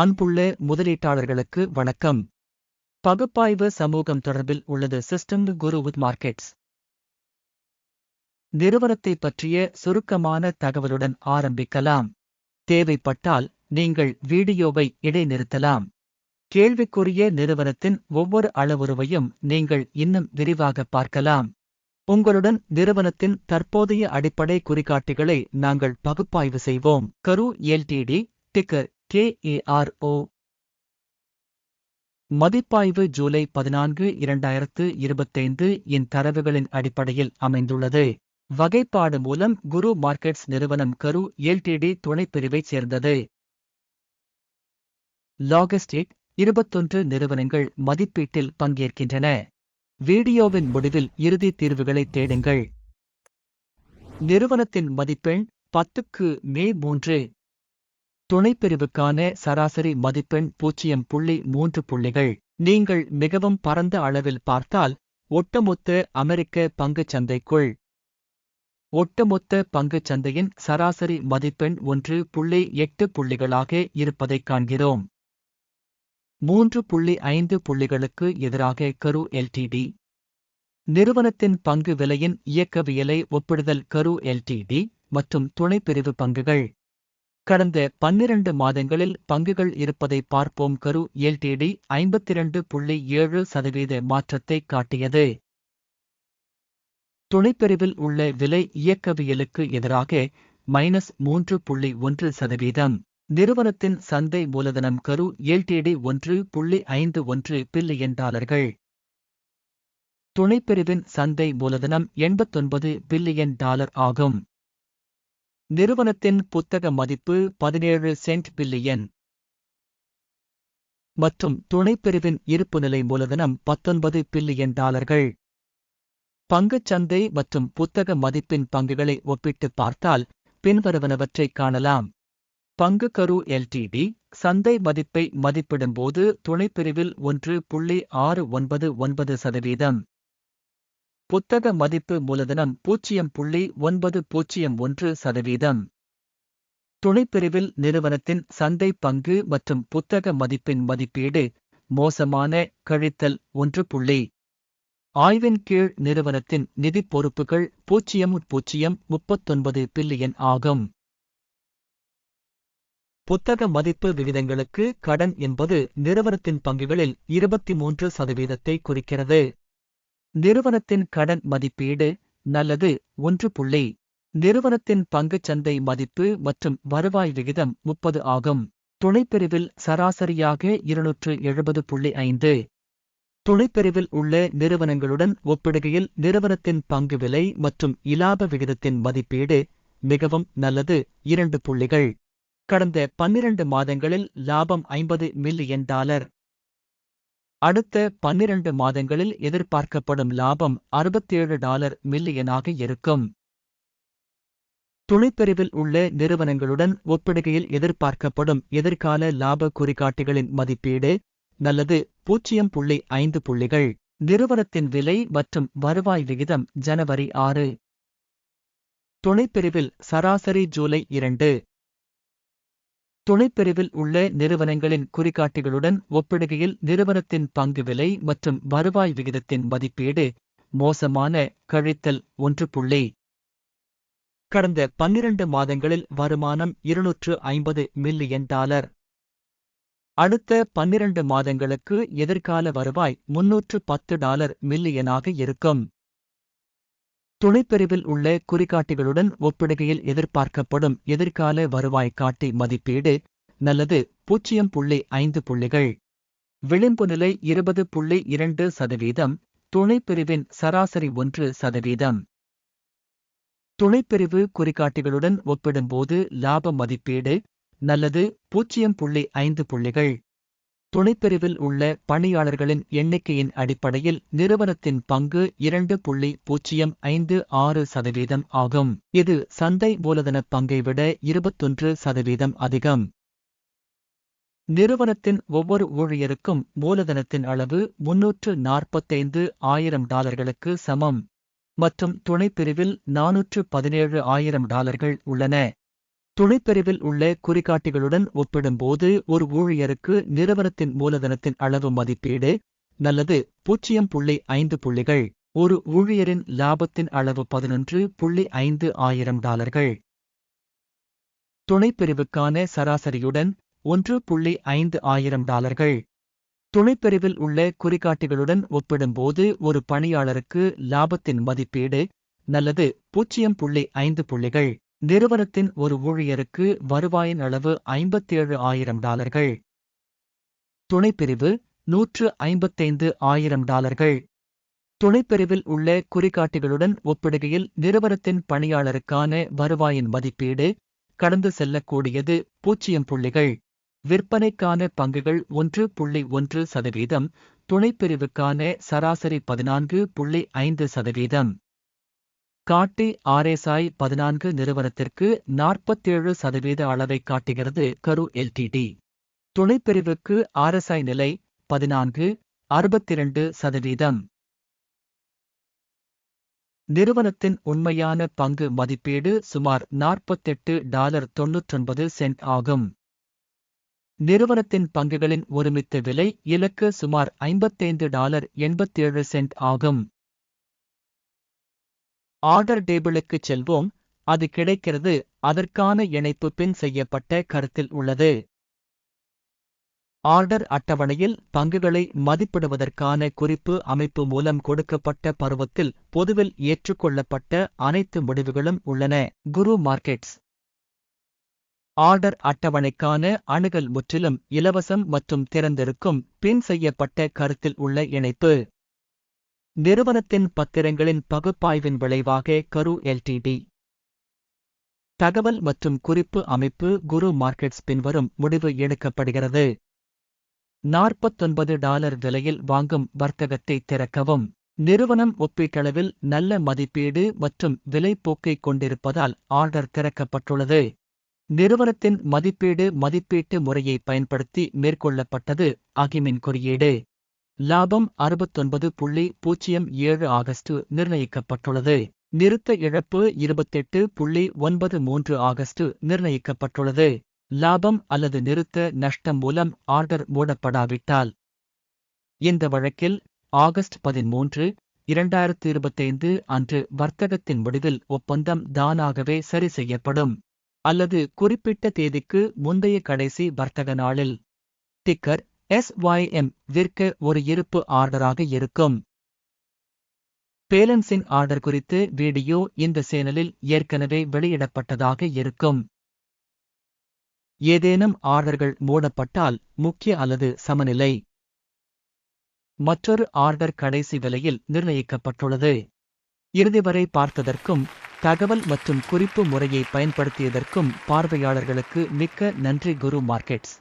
அன்புள்ள முதலீட்டாளர்களுக்கு வணக்கம். பகுப்பாய்வு சமூகம் தொடர்பில் உள்ளது சிஸ்டம் குரு வித் மார்க்கெட்ஸ் நிறுவனத்தை பற்றிய சுருக்கமான தகவலுடன் ஆரம்பிக்கலாம். தேவைப்பட்டால் நீங்கள் வீடியோவை இடைநிறுத்தலாம். கேள்விக்குரிய நிறுவனத்தின் ஒவ்வொரு அளவுருவையும் நீங்கள் இன்னும் விரிவாக பார்க்கலாம். உங்களுடன் நிறுவனத்தின் தற்போதைய அடிப்படை குறிகாட்டிகளை நாங்கள் பகுப்பாய்வு செய்வோம். கரு எல்டிடி டிக்கர் கேஏஆர்ஓ மதிப்பாய்வு ஜூலை பதினான்கு இரண்டாயிரத்து இருபத்தைந்து இன் தரவுகளின் அடிப்படையில் அமைந்துள்ளது. வகைப்பாடு மூலம் குரு மார்க்கெட்ஸ் நிறுவனம் கரு எல்டிடி துணைப்பிரிவைச் சேர்ந்தது. லாகிஸ்டிக் இருபத்தொன்று நிறுவனங்கள் மதிப்பீட்டில் பங்கேற்கின்றன. வீடியோவின் முடிவில் இறுதி தீர்வுகளை தேடுங்கள். நிறுவனத்தின் மதிப்பெண் பத்துக்கு மே மூன்று. துணைப்பிரிவுக்கான சராசரி மதிப்பெண் பூஜ்ஜியம் புள்ளி மூன்று புள்ளிகள். நீங்கள் மிகவும் பரந்த அளவில் பார்த்தால் ஒட்டுமொத்த அமெரிக்க பங்குச் சந்தைக்குள். ஒட்டுமொத்த பங்குச் சந்தையின் சராசரி மதிப்பெண் ஒன்று புள்ளி எட்டு புள்ளிகளாக இருப்பதைக் காண்கிறோம். மூன்று புள்ளி ஐந்து புள்ளிகளுக்கு எதிராக கரு எல்டிடி நிறுவனத்தின் பங்கு விலையின் இயக்கவியலை ஒப்பிடுதல் கரு எல்டிடி மற்றும் துணைப்பிரிவு பங்குகள். கடந்த பன்னிரண்டு மாதங்களில் பங்குகள் இருப்பதை பார்ப்போம். கரு எல்டிடி ஐம்பத்திரண்டு புள்ளி ஏழு சதவீத மாற்றத்தை காட்டியது. துணைப்பிரிவில் உள்ள விலை இயக்கவியலுக்கு எதிராக மைனஸ் மூன்று புள்ளி ஒன்று சதவீதம். நிறுவனத்தின் சந்தை மூலதனம் கரு எல்டிடி ஒன்று புள்ளி ஐந்து ஒன்று பில்லியன் டாலர்கள். துணைப்பிரிவின் சந்தை மூலதனம் எண்பத்தொன்பது பில்லியன் டாலர் ஆகும். நிறுவனத்தின் புத்தக மதிப்பு பதினேழு சென்ட் பில்லியன். மற்றும் துணைப்பிரிவின் இருப்புநிலை மூலதனம் பத்தொன்பது பில்லியன் டாலர்கள். பங்குச் சந்தை மற்றும் புத்தக மதிப்பின் பங்குகளை ஒப்பிட்டு பார்த்தால் பின்வருவனவற்றைக் காணலாம். பங்கு கரு எல்டிடி சந்தை மதிப்பை மதிப்பிடும்போது துணைப்பிரிவில் ஒன்று புள்ளி ஆறு ஒன்பது ஒன்பது சதவீதம். புத்தக மதிப்பு மூலதனம் பூஜ்ஜியம் புள்ளி ஒன்பது பூஜ்ஜியம் ஒன்று சதவீதம். துணைப்பிரிவில் நிறுவனத்தின் சந்தை பங்கு மற்றும் புத்தக மதிப்பின் மதிப்பீடு மோசமான கழித்தல் ஒன்று புள்ளி. ஆய்வின் கீழ் நிறுவனத்தின் நிதி பொறுப்புகள் பூஜ்ஜியம் பூஜ்ஜியம் முப்பத்தொன்பது பில்லியன் ஆகும். புத்தக மதிப்பு விகிதங்களுக்கு கடன் என்பது நிறுவனத்தின் பங்குகளில் இருபத்தி மூன்று சதவீதத்தை குறிக்கிறது. நிறுவனத்தின் கடன் மதிப்பீடு நல்லது ஒன்று புள்ளி. நிறுவனத்தின் பங்குச் சந்தை மதிப்பு மற்றும் வருவாய் விகிதம் முப்பது ஆகும். துணைப்பிரிவில் சராசரியாக இருநூற்று எழுபது புள்ளி ஐந்து. துணைப்பிரிவில் உள்ள நிறுவனங்களுடன் ஒப்பிடுகையில் நிறுவனத்தின் பங்கு விலை மற்றும் இலாப விகிதத்தின் மதிப்பீடு மிகவும் நல்லது இரண்டு புள்ளிகள். கடந்த பன்னிரண்டு மாதங்களில் லாபம் ஐம்பது மில்லியன் டாலர். அடுத்த பன்னிரண்டு மாதங்களில் எதிர்பார்க்கப்படும் லாபம் அறுபத்தேழு டாலர் மில்லியனாக இருக்கும். துணைப்பிரிவில் உள்ள நிறுவனங்களுடன் ஒப்பிடுகையில் எதிர்பார்க்கப்படும் எதிர்கால லாப குறிகாட்டிகளின் மதிப்பீடு நல்லது பூஜ்ஜியம் புள்ளி ஐந்து புள்ளிகள். நிறுவனத்தின் விலை மற்றும் வருவாய் விகிதம் ஜனவரி ஆறு. துணைப்பிரிவில் சராசரி ஜூலை இரண்டு. துணைப்பிரிவில் உள்ள நிறுவனங்களின் குறிகாட்டிகளுடன் ஒப்பிடுகையில் நிறுவனத்தின் பங்கு விலை மற்றும் வருவாய் விகிதத்தின் மதிப்பீடு மோசமான கழித்தல் ஒன்று புள்ளி. கடந்த பன்னிரண்டு மாதங்களில் வருமானம் இருநூற்று ஐம்பது மில்லியன் டாலர். அடுத்த பன்னிரண்டு மாதங்களுக்கு எதிர்கால வருவாய் முன்னூற்று பத்து டாலர் மில்லியனாக இருக்கும். துணைப்பிரிவில் உள்ள குறிகாட்டிகளுடன் ஒப்பிடுகையில் எதிர்பார்க்கப்படும் எதிர்கால வருவாய் காட்டி மதிப்பீடு நல்லது பூஜ்ஜியம் புள்ளி ஐந்து புள்ளிகள். விளிம்பு நிலை இருபது புள்ளி இரண்டு சதவீதம் துணைப்பிரிவின் சராசரி ஒன்று சதவீதம். துணைப்பிரிவு குறிகாட்டிகளுடன் ஒப்பிடும்போது லாப மதிப்பீடு நல்லது பூஜ்ஜியம் புள்ளி ஐந்து புள்ளிகள். துணைப்பிரிவில் உள்ள பணியாளர்களின் எண்ணிக்கையின் அடிப்படையில் நிறுவனத்தின் பங்கு இரண்டு புள்ளி பூஜ்ஜியம் ஐந்து ஆறு சதவீதம் ஆகும். இது சந்தை மூலதன பங்கை விட இருபத்தொன்று சதவீதம் அதிகம். நிறுவனத்தின் ஒவ்வொரு ஊழியருக்கும் மூலதனத்தின் அளவு முன்னூற்று நாற்பத்தைந்து ஆயிரம் டாலர்களுக்கு சமம். மற்றும் துணைப்பிரிவில் நானூற்று பதினேழு ஆயிரம் டாலர்கள் உள்ளன. துணைப்பிரிவில் உள்ள குறிகாட்டிகளுடன் ஒப்பிடும்போது ஒரு ஊழியருக்கு நிறுவனத்தின் மூலதனத்தின் அளவு மதிப்பீடு நல்லது பூஜ்ஜியம் புள்ளி ஐந்து புள்ளிகள். ஒரு ஊழியரின் லாபத்தின் அளவு பதினொன்று புள்ளி ஐந்து ஆயிரம் டாலர்கள். துணைப்பிரிவுக்கான சராசரியுடன் ஒன்று புள்ளி ஐந்து ஆயிரம் டாலர்கள். துணைப்பிரிவில் உள்ள குறிகாட்டிகளுடன் ஒப்பிடும்போது ஒரு பணியாளருக்கு லாபத்தின் மதிப்பீடு நல்லது பூஜ்ஜியம் புள்ளி ஐந்து புள்ளிகள். நிறுவனத்தின் ஒரு ஊழியருக்கு வருவாயின் அளவு ஐம்பத்தேழு ஆயிரம் டாலர்கள். துணைப்பிரிவு நூற்று ஐம்பத்தைந்து ஆயிரம் டாலர்கள். துணைப்பிரிவில் உள்ள குறிகாட்டிகளுடன் ஒப்பிடுகையில் நிறுவனத்தின் பணியாளருக்கான வருவாயின் மதிப்பீடு கடந்து செல்லக்கூடியது பூஜ்ஜியம் புள்ளிகள். விற்பனைக்கான பங்குகள் ஒன்று புள்ளி ஒன்று சதவீதம் துணைப்பிரிவுக்கான சராசரி பதினான்கு புள்ளி ஐந்து சதவீதம். காட்டி ஆர்எஸ்ஐ பதினான்கு நிறுவனத்திற்கு நாற்பத்தேழு சதவீத அளவை காட்டுகிறது கரு எல்டிடி. துணைப்பிரிவுக்கு ஆர்எஸ்ஐ நிலை பதினான்கு அறுபத்திரண்டு சதவீதம். நிறுவனத்தின் உண்மையான பங்கு மதிப்பீடு சுமார் நாற்பத்தெட்டு டாலர் தொன்னூற்றொன்பது சென்ட் ஆகும். நிறுவனத்தின் பங்குகளின் ஒருமித்த விலை இலக்கு சுமார் ஐம்பத்தைந்து டாலர் எண்பத்தேழு சென்ட் ஆகும். ஆர்டர் டேபிளுக்கு செல்வோம். அது கிடைக்கிறது. அதற்கான இணைப்பு பின் செய்யப்பட்ட கருத்தில் உள்ளது. ஆர்டர் அட்டவணையில் பங்குகளை மதிப்பிடுவதற்கான குறிப்பு அமைப்பு மூலம் கொடுக்கப்பட்ட பருவத்தில் பொதுவில் ஏற்றுக்கொள்ளப்பட்ட அனைத்து முடிவுகளும் உள்ளன. குரு மார்க்கெட்ஸ். ஆர்டர் அட்டவணைக்கான அணுகல் முற்றிலும் இலவசம் மற்றும் திறந்திருக்கும் பின் செய்யப்பட்ட கருத்தில் உள்ள இணைப்பு. நிறுவனத்தின் பத்திரங்களின் பகுப்பாய்வின் விளைவாக கரு எல்டிடி. தகவல் மற்றும் குறிப்பு அமைப்பு குரு மார்க்கெட்ஸ் பின்வரும் முடிவு எடுக்கப்படுகிறது. நாற்பத்தொன்பது டாலர் விலையில் வாங்கும் வர்த்தகத்தை திறக்கவும். நிறுவனம் ஒப்பீட்டளவில் நல்ல மதிப்பீடு மற்றும் விலைப்போக்கை கொண்டிருப்பதால் ஆர்டர் திறக்கப்பட்டுள்ளது. நிறுவனத்தின் மதிப்பீடு மதிப்பீட்டு முறையை பயன்படுத்தி மேற்கொள்ளப்பட்டது அகிமின் குறியீடு. லாபம் அறுபத்தொன்பது புள்ளி பூஜ்ஜியம் ஏழு ஆகஸ்ட் நிர்ணயிக்கப்பட்டுள்ளது. நிறுத்த இழப்பு இருபத்தெட்டு புள்ளி ஒன்பது மூன்று ஆகஸ்ட் நிர்ணயிக்கப்பட்டுள்ளது. லாபம் அல்லது நிறுத்த நஷ்டம் மூலம் ஆர்டர் மூடப்படாவிட்டால். இந்த வழக்கில் ஆகஸ்ட் பதிமூன்று இரண்டாயிரத்து இருபத்தைந்து அன்று வர்த்தகத்தின் முடிவில் ஒப்பந்தம் தானாகவே சரி செய்யப்படும். அல்லது குறிப்பிட்ட தேதிக்கு முந்தைய கடைசி வர்த்தக நாளில். டிக்கர் எஸ்ஒய்எம் விற்க ஒரு இருப்பு ஆர்டராக இருக்கும். பேலன்சிங் ஆர்டர் குறித்து வீடியோ இந்த சேனலில் ஏற்கனவே வெளியிடப்பட்டதாக இருக்கும். ஏதேனும் ஆர்டர்கள் மூடப்பட்டால் முக்கிய அல்லது சமநிலை. மற்றொரு ஆர்டர் கடைசி விலையில் நிர்ணயிக்கப்பட்டுள்ளது. இறுதி வரை பார்த்ததற்கும் தகவல் மற்றும் குறிப்பு முறையை பயன்படுத்தியதற்கும் பார்வையாளர்களுக்கு மிக்க நன்றி குரு மார்க்கெட்ஸ்.